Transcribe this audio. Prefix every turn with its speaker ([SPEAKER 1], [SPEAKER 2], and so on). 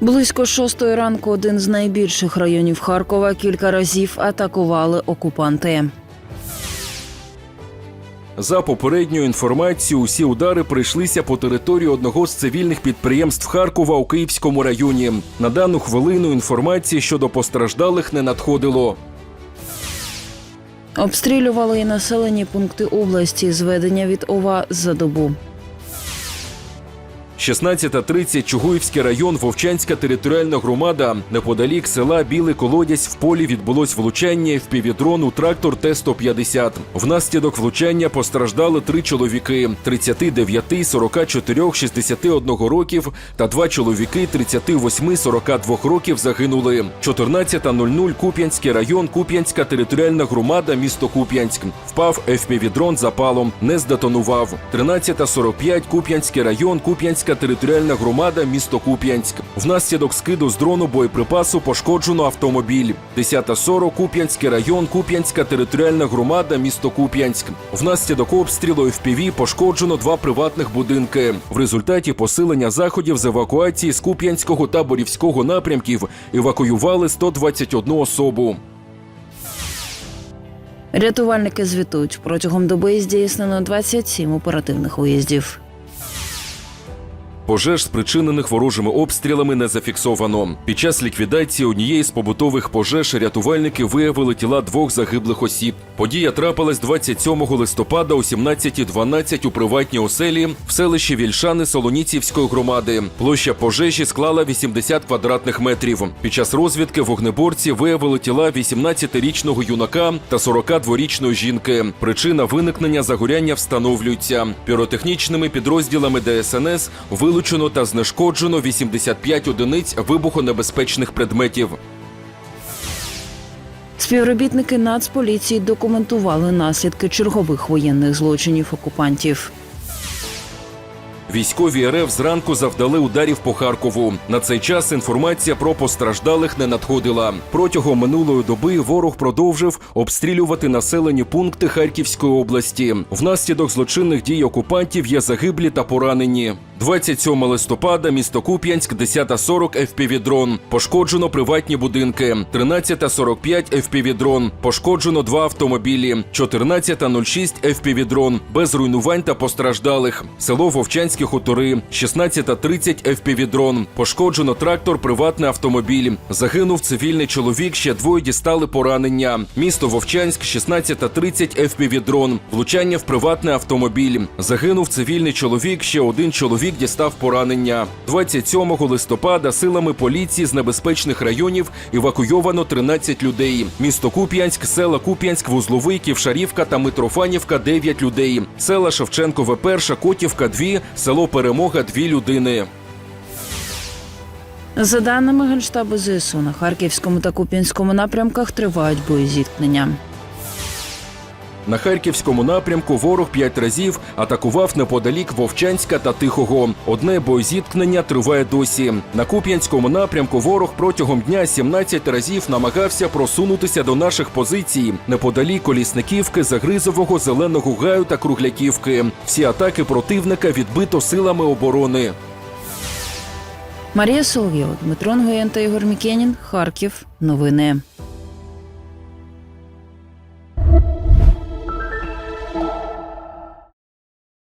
[SPEAKER 1] Близько шостої ранку один з найбільших районів Харкова кілька разів атакували окупанти.
[SPEAKER 2] За попередньою інформацією, усі удари прийшлися по території одного з цивільних підприємств Харкова у Київському районі. На дану хвилину інформації щодо постраждалих не надходило.
[SPEAKER 1] Обстрілювали і населені пункти області. Зведення від ОВА за добу.
[SPEAKER 2] 16.30 Чугуївський район, Вовчанська територіальна громада. Неподалік села Білий Колодязь в полі відбулось влучання в півдрону трактор Т-150. Внаслідок влучання постраждали три чоловіки: 39, 44, 61 років та два чоловіки 38, 42 років загинули. 14.00 Куп'янський район, Куп'янська територіальна громада, місто Куп'янськ. Впав FPV-дрон запалом, не здетонував. 13.45 Куп'янський район, Куп'янська територіальна громада, місто Куп'янськ. Внаслідок скиду з дрону боєприпасу пошкоджено автомобіль. 10.40 Куп'янський район, Куп'янська територіальна громада, місто Куп'янськ. Внаслідок обстрілу FPV пошкоджено два приватних будинки. В результаті посилення заходів з евакуації з Куп'янського та Борівського напрямків евакуювали 121 особу.
[SPEAKER 1] Рятувальники звітують протягом доби здійснено 27 оперативних виїздів.
[SPEAKER 2] Пожеж, спричинених ворожими обстрілами, не зафіксовано. Під час ліквідації однієї з побутових пожеж рятувальники виявили тіла двох загиблих осіб. Подія трапилась 27 листопада о 17.12 у приватній оселі в селищі Вільшани Солоніцівської громади. Площа пожежі склала 80 квадратних метрів. Під час розвідки вогнеборці виявили тіла 18-річного юнака та 42-річної жінки. Причина виникнення загоряння встановлюється. Піротехнічними підрозділами ДСНС вилучено та знешкоджено 85 одиниць вибухонебезпечних предметів.
[SPEAKER 1] Співробітники Нацполіції документували наслідки чергових воєнних злочинів окупантів.
[SPEAKER 2] Військові РФ зранку завдали ударів по Харкову. На цей час інформація про постраждалих не надходила. Протягом минулої доби ворог продовжив обстрілювати населені пункти Харківської області. Внаслідок злочинних дій окупантів є загиблі та поранені. 27 листопада, місто Куп'янськ, 10.40 FPV-дрон. Пошкоджено приватні будинки. 13.45 FPV-дрон. Пошкоджено два автомобілі. 14.06 FPV-дрон. Без руйнувань та постраждалих. Село Вовчанські хутори. 16.30 FPV-дрон. Пошкоджено трактор, приватний автомобіль. Загинув цивільний чоловік, ще двоє дістали поранення. Місто Вовчанськ, 16.30 FPV-дрон. Влучання в приватний автомобіль. Загинув цивільний чоловік, ще один чоловік дістав поранення. 27 листопада силами поліції з небезпечних районів евакуйовано 13 людей. Місто Куп'янськ, села Куп'янськ, Вузловий, Ківшарівка та Митрофанівка 9 людей. Села Шевченкове перша, Котівка 2, село Перемога 2 людини.
[SPEAKER 1] За даними Генштабу ЗСУ, на Харківському та Куп'янському напрямках тривають боєзіткнення.
[SPEAKER 2] На харківському напрямку ворог п'ять разів атакував неподалік Вовчанська та Тихого. Одне боєзіткнення триває досі. На Куп'янському напрямку ворог протягом дня 17 разів намагався просунутися до наших позицій неподалік Колісниківки, Загризового, Зеленого Гаю та Кругляківки. Всі атаки противника відбито силами оборони.
[SPEAKER 1] Марія Соловйова, Дмитро Нгоєн та Ігор Мікенін. Харків. Новини.